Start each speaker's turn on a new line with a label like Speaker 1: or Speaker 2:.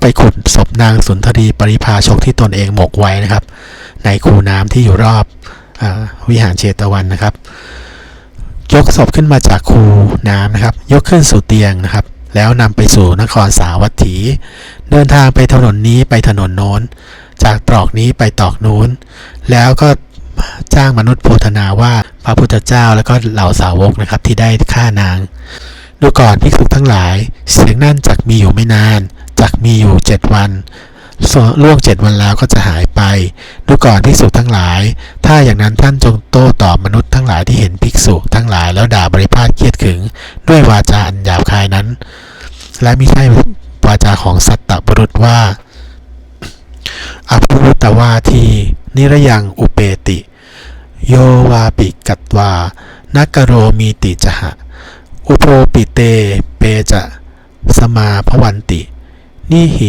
Speaker 1: ไปขุดศพนางสุนทรีปริภาชกที่ตนเองหมกไว้นะครับ ในคูน้ำที่อยู่รอบอวิหารเชตวันนะครับ ยกศพขึ้นมาจากคูน้ำนะครับ ยกขึ้นสู่เตียงนะครับ แล้วนำไปสู่นครสาวัตถี เดินทางไปถนนนี้ไปถนนโน้น จากตรอกนี้ไปตรอกนู้น แล้วก็จ้างมนุษย์โพธนาว่าพระพุทธเจ้าแล้วก็เหล่าสาวกนะครับที่ได้ฆ่านาง ดูก่อนภิกษุทั้งหลาย เสียงนั่นจักมีอยู่ไม่นาน มีอยู่เจ็ดวันล่วงเจ็ดวันแล้วก็จะหายไป ดูก่อนภิกษุทั้งหลาย ถ้าอย่างนั้นท่านจงโต้ตอบมนุษย์ทั้งหลายที่เห็นภิกษุทั้งหลายแล้วด่าบริพาทเครียดขึง ด้วยวาจาอันหยาบคายนั้น และไม่ใช่วาจาของสัตตบุรุษว่าอภุตวาที นิรยังอุเปติ โยวาปิกัตวานักกโรมีติจหะ อุโพปิเต เปจะ สมาพวันติ นิหิน